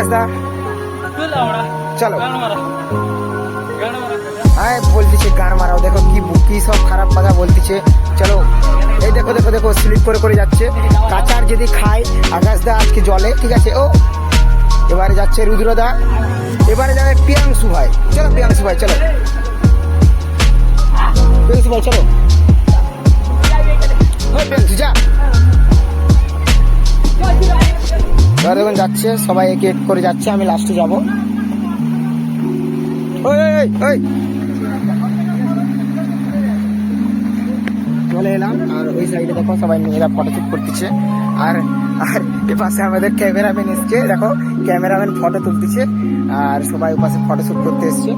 কাজটা চলো। হ্যাঁ বলতেছে গান মারাও। দেখো কি কি সব খারাপ কথা বলতেছে। চলো। এই দেখো দেখো দেখো, স্লিপ করে করে যাচ্ছে। কাঁচার যদি খায়, আকাশ দা আজকে জলে, ঠিক আছে? ও। এবারে যাচ্ছে রুদ্রদা। এবারে যাবে প্রিয়াংশু ভাই। চলো, প্রিয়াংশু ভাই, চলো। প্রিয়াংশু ভাই, চলো। হ্যাঁ প্রিয়াংশু, যা। এবার দেখুন যাচ্ছে, সবাই এক এক করে যাচ্ছে, আমি লাস্টে যাব। চলে এলাম, আর ওই সাইডে দেখো, সবাই মেয়েরা ফটোশুট করতেছে। আর আর এ পাশে আমাদের ক্যামেরাম্যান এসছে, দেখো ক্যামেরাম্যান ফটো তুলতেছে, আর সবাই ওপাশে ফটোশুট করতে এসছে।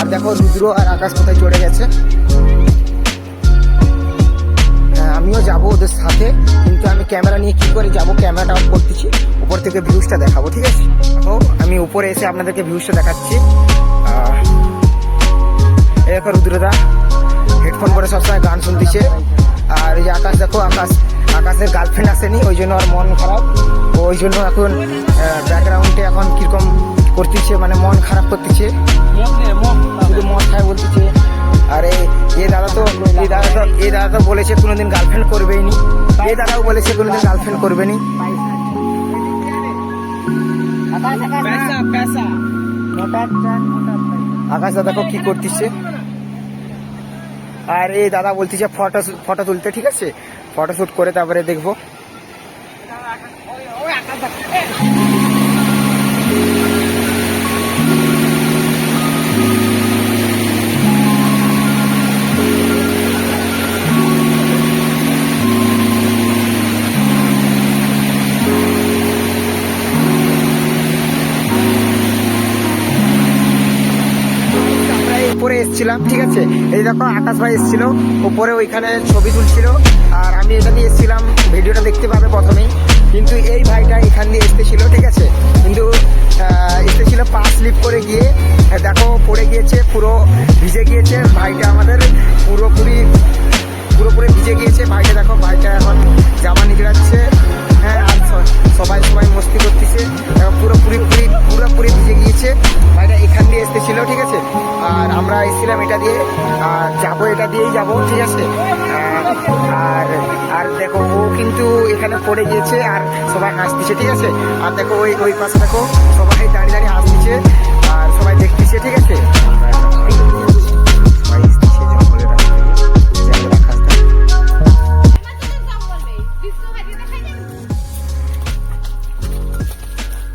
আর দেখো, রুদ্র আর আকাশ কোথায় চড়ে গেছে। ক্যামেরা নিয়ে কি করে যাব? ক্যামেরাটা অফ করতেছি। উপর থেকে ভিউজটা দেখাবো, ঠিক আছে? ও আমি উপরে এসে আপনাদেরকে ভিউজটা দেখাচ্ছি। দেখো রুদ্রদা হেডফোন করে সবসময় গান শুনতেছে। আর এই যে আকাশ, দেখো আকাশ, আকাশের গার্লফ্রেন্ড আসেনি, ওই জন্য আর মন খারাপ। ওই জন্য এখন ব্যাকগ্রাউন্ডে এখন কীরকম করতেছে মানে মন খারাপ করতেছে। দাদা এই দাদা বলেছে কোনোদিন গার্লফ্রেন্ড করবেই নি। এই দাদাও বলেছে কোনোদিন গার্লফ্রেন্ড করবে নি। আকাশ দাদা দেখো কি করতেছে। আর এই দাদা বলতেছে ফটো ফটো তুলতে, ঠিক আছে? ফটো শুট করে তারপরে দেখব। উপরে এসছিলাম, ঠিক আছে? এই দেখো, আকাশ ভাই এসছিল, উপরে ওইখানে ছবি তুলছিল, আর আমি এটা দিয়ে এসছিলাম, ভিডিওটা দেখতে পাবে প্রথমেই। কিন্তু এই ভাইটা এখান দিয়ে এসতেছিল ঠিক আছে? কিন্তু এসেছিলাম এটা দিয়ে, আর যাব এটা দিয়েই যাব, ঠিক আছে? আর আর দেখো, ও কিন্তু এখানে পড়ে গিয়েছে আর সবাই হাসতেছে, ঠিক আছে? আর দেখো ওই ওই পাশে দেখো, সবাই দাঁড়িয়ে দাঁড়িয়ে হাসতেছে, আর সবাই দেখতেছে, ঠিক আছে?